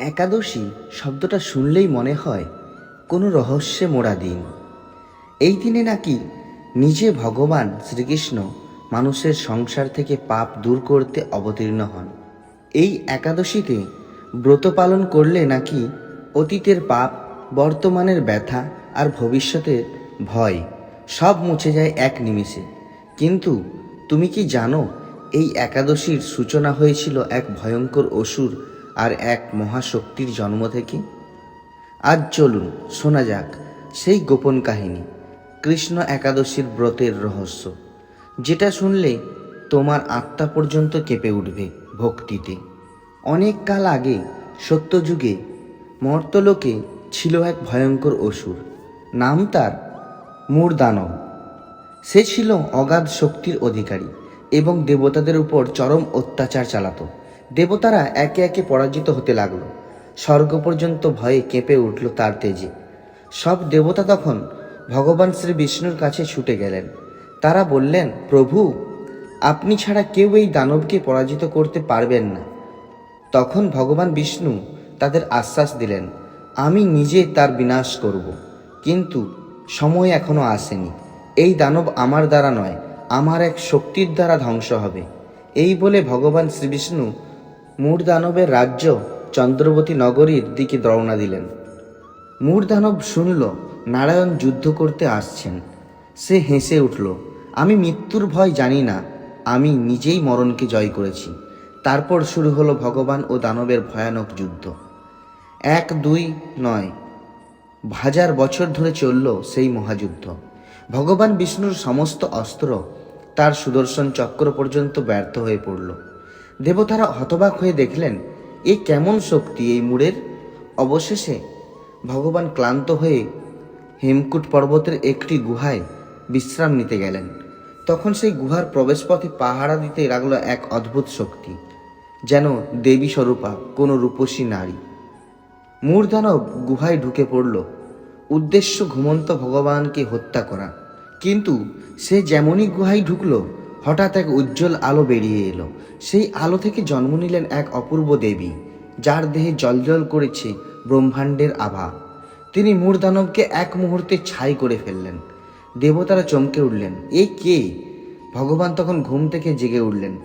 একাদশী শব্দটা শুনলেই মনে হয় কোনো রহস্যে মোড়া দিন। এই দিনে নাকি নিজে ভগবান শ্রীকৃষ্ণ মানুষের সংসার থেকে পাপ দূর করতে অবতীর্ণ হন। এই একাদশীতে ব্রত পালন করলে নাকি অতীতের পাপ, বর্তমানের ব্যথা আর ভবিষ্যতের ভয় সব মুছে যায় এক নিমিষে। কিন্তু তুমি কি জানো, এই একাদশীর সূচনা হয়েছিল এক ভয়ঙ্কর অসুর আর এক মহাশক্তির জন্ম থেকে। আজ চলুন, শোনা যাক সেই গোপন কাহিনী, কৃষ্ণ একাদশীর ব্রতের রহস্য, যেটা শুনলে তোমার আত্মা পর্যন্ত কেঁপে উঠবে ভক্তিতে। অনেক কাল আগে সত্যযুগে মর্তলোকে ছিল এক ভয়ঙ্কর অসুর, নাম তার মূর্দানব। সে ছিল অগাধ শক্তির অধিকারী এবং দেবতাদের উপর চরম অত্যাচার চালাতো। দেবতারা একে একে পরাজিত হতে লাগল। স্বর্গ পর্যন্ত ভয়ে কেঁপে উঠল তার তেজে। সব দেবতা তখন ভগবান শ্রী বিষ্ণুর কাছে ছুটে গেলেন। তারা বললেন, প্রভু, আপনি ছাড়া কেউ এই দানবকে পরাজিত করতে পারবেন না। তখন ভগবান বিষ্ণু তাদের আশ্বাস দিলেন, আমি নিজে তার বিনাশ করব, কিন্তু সময় এখনও আসেনি। এই দানব আমার দ্বারা নয়, আমার এক শক্তির দ্বারা ধ্বংস হবে। এই বলে ভগবান শ্রীবিষ্ণু মূর দানবের রাজ্য চন্দ্রবতী নগরীর দিকে রওনা দিলেন। মূর দানব শুনল, নারায়ণ যুদ্ধ করতে আসছেন। সে হেসে উঠল, আমি মৃত্যুর ভয় জানি না, আমি নিজেই মরণকে জয় করেছি। তারপর শুরু হলো ভগবান ও দানবের ভয়ানক যুদ্ধ। এক, দুই, নয়। হাজার বছর ধরে চলল সেই মহাযুদ্ধ। ভগবান বিষ্ণুর সমস্ত অস্ত্র তার সুদর্শন চক্র পর্যন্ত ব্যর্থ হয়ে পড়ল। দেবতারা হতবাক হয়ে দেখলেন, এ কেমন শক্তি এই মুড়ের? অবশেষে ভগবান ক্লান্ত হয়ে হেমকুট পর্বতের একটি গুহায় বিশ্রাম নিতে গেলেন। তখন সেই গুহার প্রবেশপথে পাহারা দিতে লাগল এক অদ্ভুত শক্তি, যেন দেবী স্বরূপা, কোনো রূপসী নারী। মূর্ধানব গুহায় ঢুকে পড়ল। উদ্দেশ্য ঘুমন্ত ভগবানকে হত্যা করা। কিন্তু সে যেমনই গুহায় ঢুকলো হঠাৎ এক উজ্জ্বল আলো বেরিয়ে এলো। সেই আলো থেকে জন্ম নিলেন এক অপূর্ব দেবী, যার দেহে জলজল করেছে ব্রহ্মাণ্ডের আভা। তিনি মূর্ধানবকে এক মুহূর্তে ছাই করে ফেললেন। দেবতারা চমকে উঠলেন, এ কে? ভগবান তখন ঘুম থেকে জেগে উঠলেন।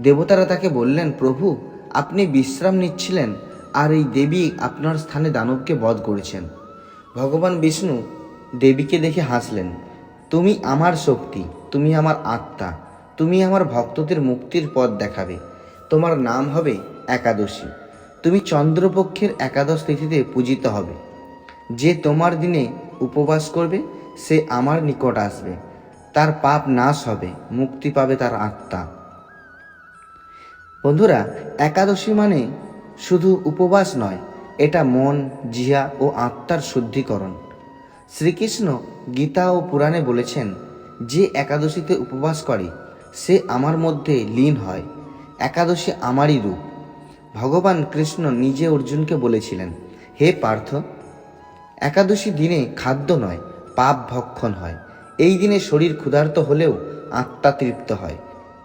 দেবতারা তাকে বললেন, প্রভু, আপনি বিশ্রাম নিচ্ছিলেন, আর এই দেবী আপনার স্থানে দানবকে বধ করেছেন। ভগবান বিষ্ণু দেবীকে দেখে হাসলেন, তুমি আমার শক্তি, তুমি আমার আত্মা। তুমি আমার ভক্তদের মুক্তির পথ দেখাবে। তোমার নাম হবে একাদশী। তুমি চন্দ্রপক্ষের একাদশ তিথিতে পূজিত হবে। যে তোমার দিনে উপবাস করবে, সে আমার নিকট আসবে। তার পাপ নাশ হবে, মুক্তি পাবে তার আত্মা। বন্ধুরা, একাদশী মানে শুধু উপবাস নয়, এটা মন জিহা ও আত্মার শুদ্ধিকরণ। শ্রীকৃষ্ণ গীতা ও পুরাণে বলেছেন, যে একাদশীতে উপবাস করে সে আমার মধ্যে লীন হয়, একাদশী আমারই রূপ। ভগবান কৃষ্ণ নিজে অর্জুনকে বলেছিলেন, হে পার্থ, একাদশী দিনে খাদ্য নয়, পাপ ভক্ষণ হয়। এই দিনে শরীর ক্ষুধার্ত হলেও আত্মা তৃপ্ত হয়।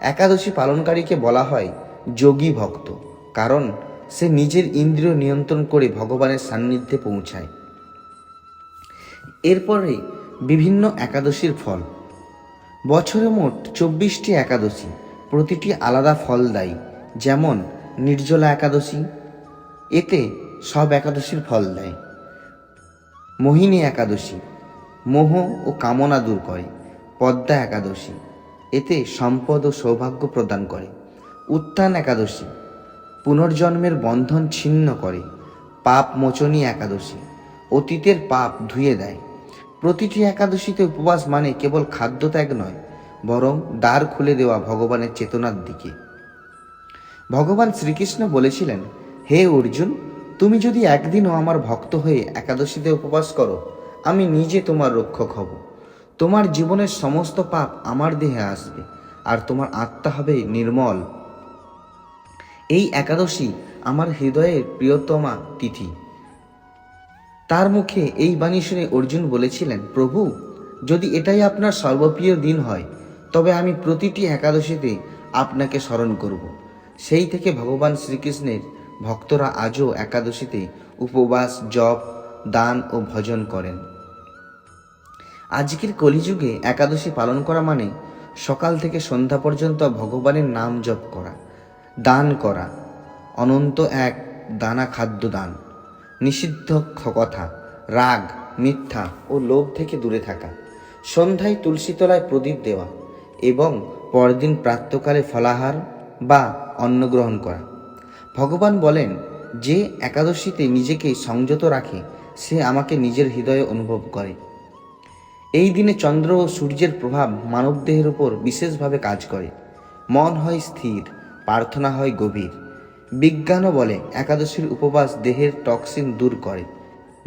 একাদশী পালনকারীকে বলা হয় যোগী ভক্ত, কারণ সে নিজের ইন্দ্রিয় নিয়ন্ত্রণ করে ভগবানের সান্নিধ্যে পৌঁছায়। এরপরে বিভিন্ন একাদশীর ফল বছরে মোট চব্বিশটি একাদশী, প্রতিটি আলাদা ফল দেয়, যেমন নির্জলা একাদশী, এতে সব একাদশীর ফল দেয়। মোহিনী একাদশী, মোহ ও কামনা দূর করে। পদ্মা একাদশী, এতে সম্পদ ও সৌভাগ্য প্রদান করে। উত্থান একাদশী, পুনর্জন্মের বন্ধন ছিন্ন করে। পাপ মোচনী একাদশী, অতীতের পাপ ধুয়ে দেয়। প্রতিটি একাদশীতে উপবাস মানে কেবল খাদ্য ত্যাগ নয়, বরং দ্বার খুলে দেওয়া ভগবানের চেতনার দিকে। ভগবান শ্রীকৃষ্ণ বলেছিলেন, হে অর্জুন, তুমি যদি একদিনও আমার ভক্ত হয়ে একাদশীতে উপবাস করো, আমি নিজে তোমার রক্ষক হব। তোমার জীবনের সমস্ত পাপ আমার দেহে আসবে, আর তোমার আত্মা হবে নির্মল। এই একাদশী আমার হৃদয়ের প্রিয়তমা তিথি। তার মুখে এই বাণী শুনে অর্জুন বলেছিলেন, প্রভু, যদি এটাই আপনার সর্বপ্রিয় দিন হয়, তবে আমি প্রতিটি একাদশীতে আপনাকে স্মরণ করব। সেই থেকে ভগবান শ্রীকৃষ্ণের ভক্তরা আজও একাদশীতে উপবাস, জপ, দান ও ভজন করেন। আজকের কলিযুগে একাদশী পালন করা মানে সকাল থেকে সন্ধ্যা পর্যন্ত ভগবানের নাম জপ করা, দান করা, অনন্ত এক দানা খাদ্য দান। নিষিদ্ধ কথা রাগ, মিথ্যা ও লোভ থেকে দূরে থাকা। সন্ধ্যায় তুলসীতলায় প্রদীপ দেওয়া এবং পরদিন প্রাতকালে ফলাহার বা অন্ন গ্রহণ করা। ভগবান বলেন, যে একাদশীতে নিজেকে সংযত রাখে, সে আমাকে নিজের হৃদয়ে অনুভব করে। এই দিনে চন্দ্র ও সূর্যের প্রভাব মানবদেহের উপর বিশেষভাবে কাজ করে। মন হয় স্থির, প্রার্থনা হয় গভীর। বিজ্ঞানও বলে, একাদশীর উপবাস দেহের টক্সিন দূর করে,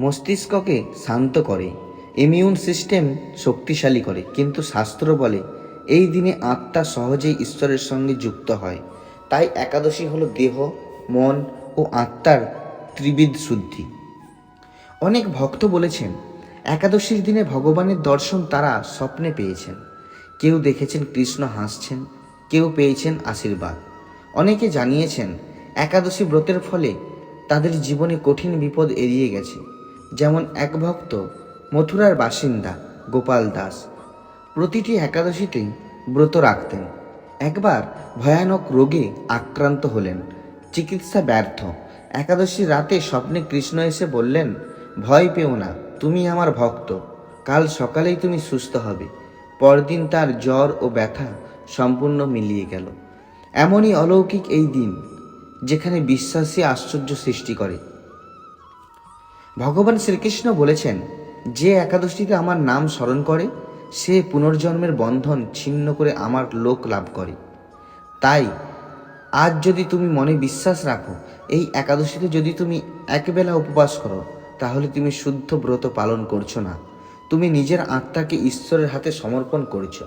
মস্তিষ্ককে শান্ত করে ইমিউন সিস্টেম শক্তিশালী করে। কিন্তু শাস্ত্র বলে, এই দিনে আত্মা সহজেই ঈশ্বরের সঙ্গে যুক্ত হয়। তাই একাদশী হলো দেহ, মন ও আত্মার ত্রিবিধ শুদ্ধি। অনেক ভক্ত বলেছেন, একাদশীর দিনে ভগবানের দর্শন তারা স্বপ্নে পেয়েছেন। কেউ দেখেছেন কৃষ্ণ হাসছেন, কেউ পেয়েছেন আশীর্বাদ। অনেকে জানিয়েছেন একাদশী ব্রতের ফলে তাদের জীবনে কঠিন বিপদ এড়িয়ে গেছে। যেমন এক ভক্ত, মথুরার বাসিন্দা, গোপাল দাস। প্রতিটি একাদশীতে ব্রত রাখতেন। একবার ভয়ানক রোগে আক্রান্ত হলেন। চিকিৎসা ব্যর্থ। একাদশী রাতে স্বপ্নে কৃষ্ণ এসে বললেন, ভয় পেও না, তুমি আমার ভক্ত। কাল সকালেই তুমি সুস্থ হবে। পরদিন তার জ্বর ও ব্যথা সম্পূর্ণ মিলিয়ে গেল। এমনই অলৌকিক এই দিন। যেখানে বিশ্বাসী আশ্চর্য সৃষ্টি করে। ভগবান শ্রীকৃষ্ণ বলেছেন, যে একাদশীতে আমার নাম স্মরণ করে, সে পুনর্জন্মের বন্ধন ছিন্ন করে আমার লোক লাভ করে। তাই, আজ যদি তুমি মনে বিশ্বাস রাখো, এই একাদশীতে যদি তুমি একবেলা উপবাস করো, তাহলে তুমি শুদ্ধ ব্রত পালন করছ না। তুমি নিজের আত্মাকে ঈশ্বরের হাতে সমর্পণ করছ।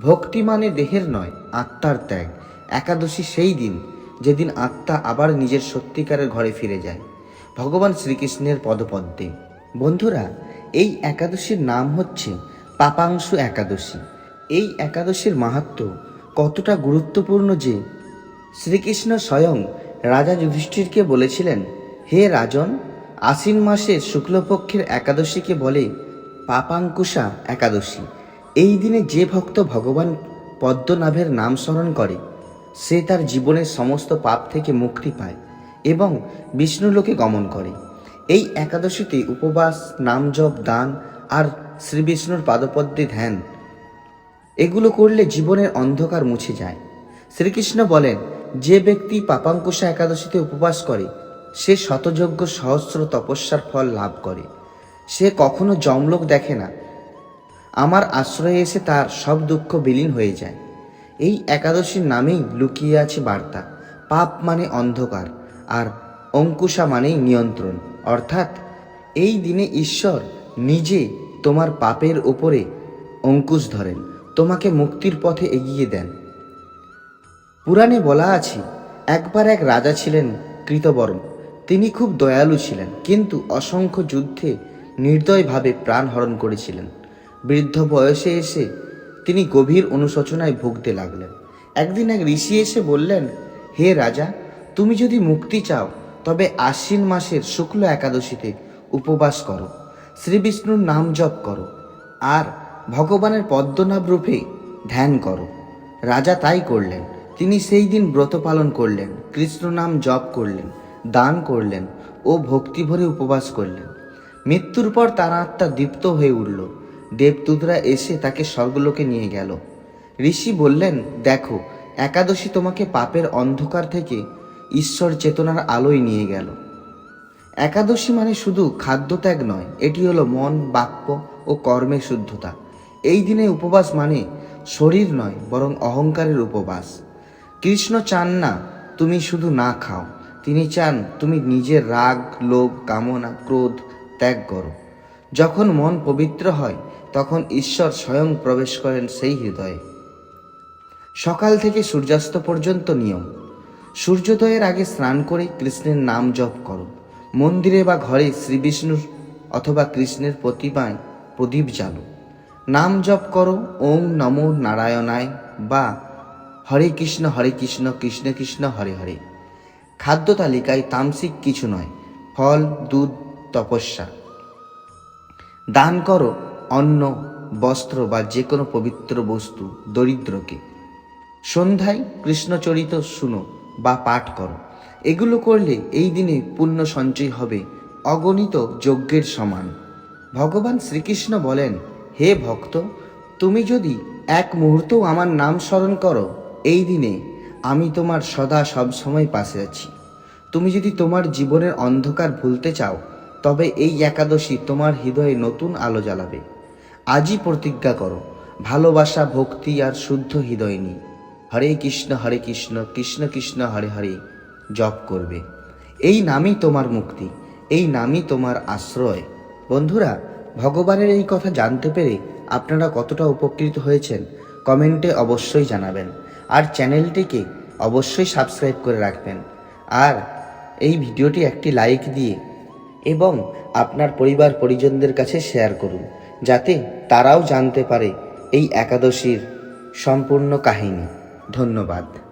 ভক্তি মানে দেহের নয়, আত্মার ত্যাগ। একাদশী সেই দিন যেদিন আত্মা আবার নিজের সত্যিকারের ঘরে ফিরে যায়, ভগবান শ্রীকৃষ্ণের পদপদ্মে। বন্ধুরা, এই একাদশীর নাম হচ্ছে পাপাংশু একাদশী। এই একাদশীর মাহাত্ম্য কতটা গুরুত্বপূর্ণ যে শ্রীকৃষ্ণ স্বয়ং রাজা যুধিষ্ঠিরকে বলেছিলেন, হে রাজন, আশ্বিন মাসের শুক্লপক্ষের একাদশীকে বলে পাপাঙ্কুশা একাদশী। এই দিনে যে ভক্ত ভগবান পদ্মনাভের নাম স্মরণ করে সে তার জীবনের সমস্ত পাপ থেকে মুক্তি পায় এবং বিষ্ণুলোকে গমন করে। এই একাদশীতে উপবাস নাম জপ দান আর শ্রী বিষ্ণুর পাদপদ্মে ধ্যান, এগুলো করলে জীবনের অন্ধকার মুছে যায়। শ্রীকৃষ্ণ বলেন, যে ব্যক্তি পাপাঙ্কুশা একাদশীতে উপবাস করে, সে শতযজ্ঞ সহস্র তপস্যার ফল লাভ করে। সে কখনো জমলোক দেখে না। আমার আশ্রয়ে এসে তার সব দুঃখ বিলীন হয়ে যায়। এই একাদশীর নামেই লুকিয়ে আছে বার্তা। পাপ মানে অন্ধকার, আর অঙ্কুশা মানেই নিয়ন্ত্রণ। অর্থাৎ, এই দিনে ঈশ্বর নিজে তোমার পাপের ওপরে অঙ্কুশ ধরেন, তোমাকে মুক্তির পথে এগিয়ে দেন। পুরাণে বলা আছে, একবার এক রাজা ছিলেন কৃতবর্ম। তিনি খুব দয়ালু ছিলেন, কিন্তু অসংখ্য যুদ্ধে নির্দয়ভাবে প্রাণ হরণ করেছিলেন। বৃদ্ধ বয়সে এসে তিনি গভীর অনুশোচনায় ভুগতে লাগলেন। একদিন এক ঋষি এসে বললেন, হে রাজা, তুমি যদি মুক্তি চাও, তবে আশ্বিন মাসের শুক্ল একাদশীতে উপবাস করো শ্রী বিষ্ণুর নাম জপ করো, আর ভগবানের পদ্মনাভ রূপে ধ্যান করো। রাজা তাই করলেন। তিনি সেই দিন ব্রত পালন করলেন, কৃষ্ণ নাম জপ করলেন, দান করলেন ও ভক্তি ভরে উপবাস করলেন। মৃত্যুর পর তার আত্মা দীপ্ত হয়ে উঠল। দেবদূতরা এসে তাকে স্বর্গলোকে নিয়ে গেল। ঋষি বললেন, দেখো, একাদশী তোমাকে পাপের অন্ধকার থেকে ঈশ্বর চেতনার আলোয় নিয়ে গেল। একাদশী মানে শুধু খাদ্যত্যাগ নয়, এটি হলো মন, বাক্য ও কর্মের শুদ্ধতা। এই দিনে উপবাস মানে শরীর নয়, বরং অহংকারের উপবাস। কৃষ্ণ চান না, তুমি শুধু না খাও। তিনি চান, তুমি নিজের রাগ, লোভ, কামনা, ক্রোধ ত্যাগ করো। যখন মন পবিত্র হয় তখন ঈশ্বর স্বয়ং প্রবেশ করেন সেই হৃদয়ে। সকাল থেকে সূর্যাস্ত পর্যন্ত নিয়ম। সূর্যোদয়ের আগে স্নান করে কৃষ্ণের নাম জপ করো। মন্দিরে বা ঘরে শ্রী বিষ্ণুর অথবা কৃষ্ণের প্রতিমায় প্রদীপ জ্বালো। নাম জপ করো, ওম নমো নারায়ণায় বা হরে কৃষ্ণ হরে কৃষ্ণ কৃষ্ণ কৃষ্ণ, হরে হরে। খাদ্য তালিকায় তামসিক কিছু নয়, ফল, দুধ, তপস্যা। দান করো অন্ন, বস্ত্র বা যে কোনো পবিত্র বস্তু দরিদ্রকে। সন্ধ্যায় কৃষ্ণচরিত শুনো বা পাঠ করো। এগুলো করলে এই দিনে পুণ্য সঞ্চয় হবে, অগণিত যজ্ঞের সমান। ভগবান শ্রীকৃষ্ণ বলেন, হে ভক্ত, তুমি যদি এক মুহূর্তও আমার নাম স্মরণ করো, এই দিনে আমি তোমার সদা সবসময় পাশে আছি। তুমি যদি তোমার জীবনের অন্ধকার ভুলতে চাও, তবে এই একাদশী তোমার হৃদয়ে নতুন আলো জ্বালাবে। আজই প্রতিজ্ঞা করো, ভালোবাসা, ভক্তি আর শুদ্ধ হৃদয় নিয়ে। হরে কৃষ্ণ হরে কৃষ্ণ কৃষ্ণ কৃষ্ণ, হরে হরে জপ করবে। এই নামই তোমার মুক্তি, এই নামই তোমার আশ্রয়। বন্ধুরা, ভগবানের এই কথা জানতে পেরে আপনারা কতটা উপকৃত হয়েছেন, কমেন্টে অবশ্যই জানাবেন। আর চ্যানেলটিকে অবশ্যই সাবস্ক্রাইব করে রাখবেন। আর এই ভিডিওটি একটি লাইক দিয়ে এবং আপনার পরিবার পরিজনদের কাছে শেয়ার করুন। যাতে তারাও জানতে পারে এই একাদশীর সম্পূর্ণ কাহিনী। ধন্যবাদ।